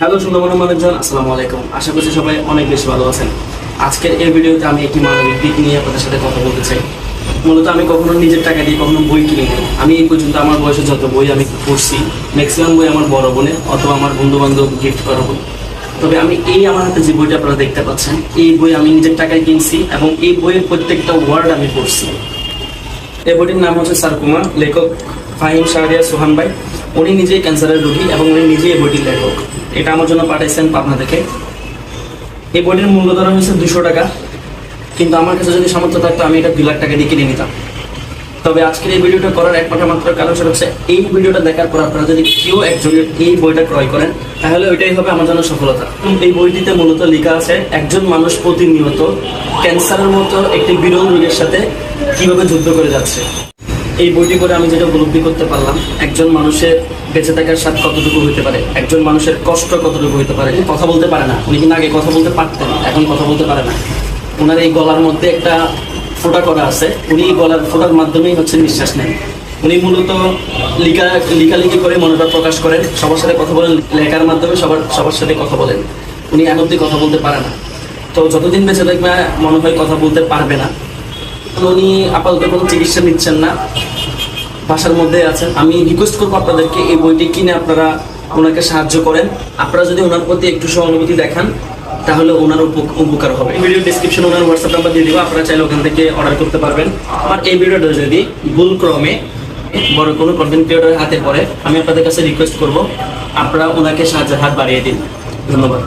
Hello Sundarban মানুষজন আসসালামু আলাইকুম। আশা করছি সবাই অনেক বেশি ভালো আছেন। আজকের এই ভিডিওতে আমি একটি মানবিক দিক নিয়ে আপনাদের সাথে কথা বলতে চাই। মূলত আমি কখনো নিজের টাকা দিয়ে কখনো বই কিনি। আমি এই পর্যন্ত আমার বয়সে যত বই আমি পড়ছি ম্যাক্সিমাম বই আমার বড় বোনে অথবা আমার বন্ধু বান্ধব গিফট করা বই। তবে আমি এই আমার হাতে যে বইটা আপনারা দেখতে পাচ্ছেন, এই বই আমি নিজের টাকায় কিনছি এবং এই বইয়ের প্রত্যেকটা ওয়ার্ড আমি পড়ছি। এই বইটির নাম হচ্ছে সারকুমা লেখক ফাহিম শাহরিয়া সোহান ভাই। উনি নিজেই ক্যান্সারের রোগী এবং উনি নিজেই এই বইটির লেখক। এটা আমার জন্য পাঠাইছেন পাবনা থেকে। এই বইটির মূল্য ধরা হয়েছে দুশো টাকা। কিন্তু আমার কাছে যদি সামর্থ্য থাকতো, আমি এটা দুই লাখ টাকা দিয়ে কিনে নিতাম। তবে আজকের এই ভিডিওটা করার একমাত্র মাত্র কারণ সেটা হচ্ছে, এই ভিডিওটা দেখার পর আপনারা যদি কেউ একজন এই বইটা ক্রয় করেন, তাহলে ওইটাই হবে আমার জন্য সফলতা। এই বইটিতে মূলত লেখা আছে, একজন মানুষ প্রতিনিয়ত ক্যান্সারের মতো একটি বিরল রোগের সাথে কীভাবে যুদ্ধ করে যাচ্ছে। এই বইটি করে আমি যেটা উপলব্ধি করতে পারলাম, একজন মানুষের বেঁচে থাকার স্বাদ কতটুকু হতে পারে? একজন মানুষের কষ্ট কতটুকু হতে পারে? কথা বলতে পারে না। উনি কিন্তু আগে কথা বলতে পারতেন, এখন কথা বলতে পারে না। ওনার এই গলার মধ্যে একটা ফোঁটা করা আছে। উনি গলার ফোঁটার মাধ্যমেই হচ্ছে নিঃশ্বাস নেন। উনি মূলত লিখা, লিখালিখি করে মনোটা প্রকাশ করেন। সবার সাথে কথা বলেন, লেখার মাধ্যমে সবার সবার সাথে কথা বলেন। উনি এখন কথা বলতে পারে না। তো যতদিন বেঁচে থাকবে, মনে হয় কথা বলতে পারবে না। উনি আপাতত কোনো চিকিৎসা নিচ্ছেন না। বাসার মধ্যে আছেন। আমি রিকোয়েস্ট করব আপনাদেরকে এই বইটি কিনে আপনারা ওনাকে সাহায্য করেন। আপনারা যদি ওনার প্রতি একটু সহানুভূতি দেখান, তাহলে ওনার উপ- উপকার হবে। ভিডিও ডিসক্রিপশন ওনার হোয়াটসঅ্যাপ নাম্বার দিয়ে দিব, আপনারা চাইলে ওখান থেকে অর্ডার করতে পারবেন। আমার এই ভিডিওটা যদি ভুল ক্রমে বড় কোনো কন্টেন্ট ক্রিয়েটরের হাতে পড়ে, আমি আপনাদের কাছে রিকোয়েস্ট করব, আপনারা ওনাকে সাহায্যের হাত বাড়িয়ে দিন। ধন্যবাদ।